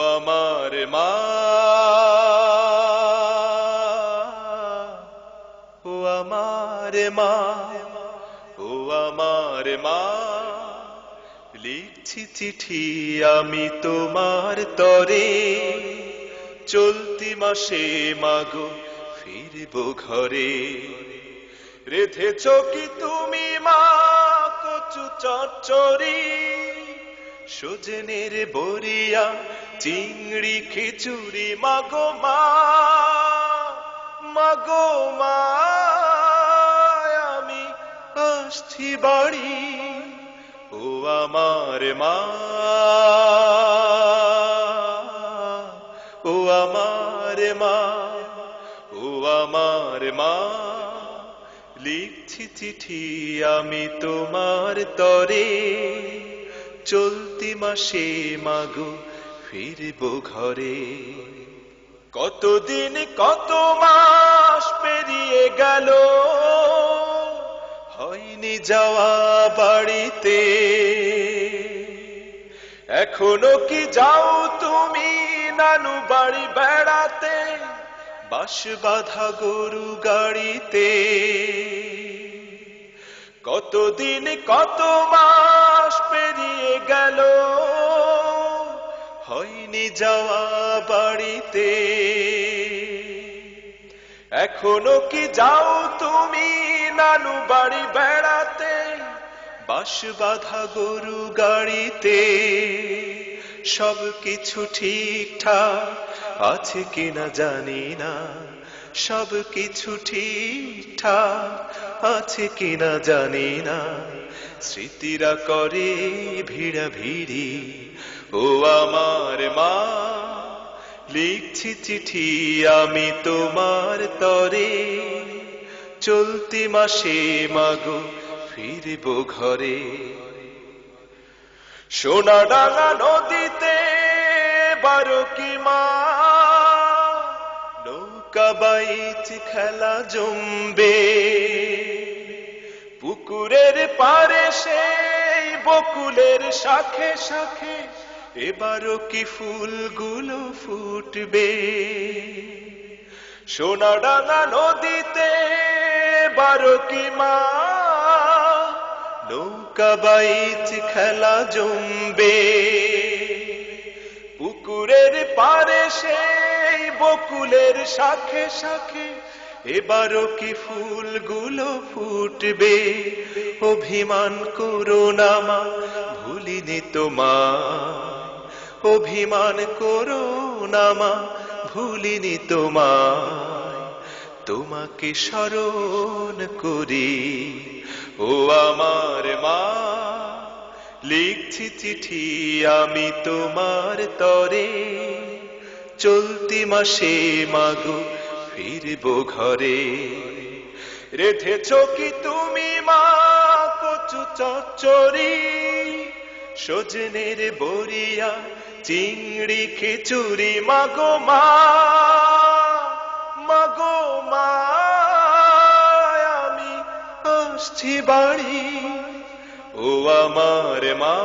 আমার মা। ও আমার মা, ও আমার মা। লিখছি চিঠি আমি তোমার তরে। চলতি মাসে মাগো ফিরব ঘরে। রেধেছ কি তুমি মা, কচু চচ্চড়ি। সজনের বরিয়া চিংড়ি খিচুড়ি, মাগো মাগো আমি আসছি বাড়ি। ও আমার মা, ও আমার মা, ও আমার মা, লিখছি চিঠি আমি তোমার তরে। চলতি মাসে মাগো, ফিরব ঘরে। কতদিন, কত মাস পেরিয়ে গেল, হয়নি যাওয়া বাড়িতে। এখনও কি যাও তুমি নানু বাড়ি বেড়াতে, বাস বাঁধা গরু গাড়িতে? কতদিন, কত মাস পেরিয়ে গেল। হয়নি যাওয়া বাড়িতে। এখনও কি যাও তুমি নানু বাড়ি বেড়াতে? বাস বাঁধা গরু গাড়িতে। সব কিছু ঠিকঠাক আছে কিনা জানি না। সব কিছু ঠিকঠাক আছে কিনা জানি না। স্মৃতিরা করে ভিড়া ভিড়ি ও আমার মা, লিখছি চিঠি আমি তোমার তরে। চলতি মাসে মাগো ফিরব ঘরে। সোনা ডাঙা নদীতে বারো কি মা, নৌকা বাইচ খেলা জমবে। পুকুরের পারে সেই বকুলের শাখে শাখে এবারও কি ফুলগুলো ফুটবে? সোনা ডাঙা নদীতে বারো কি মা? নৌকা বাইচ খেলা জমবে? পুকুরের পারে সেই বকুলের শাখে শাখে এবারও কি ফুলগুলো ফুটবে? অভিমান করো না মা, ভুলিনি তোমার অভিমান করো না মা, ভুলিনি তোমায় তোমাকে স্মরণ করি, ও আমার মা। লিখছি চিঠি আমি তোমার তরে। চলতি মাসে মাগো ফিরব ঘরে। রেধেছ কি তুমি, মা, কচু চচ্চড়ি? সজনের বরিয়া চিংড়ি খিচুড়ি মাগো মা মাগো মা, আমি আসছি বাড়ি। ও আমার মা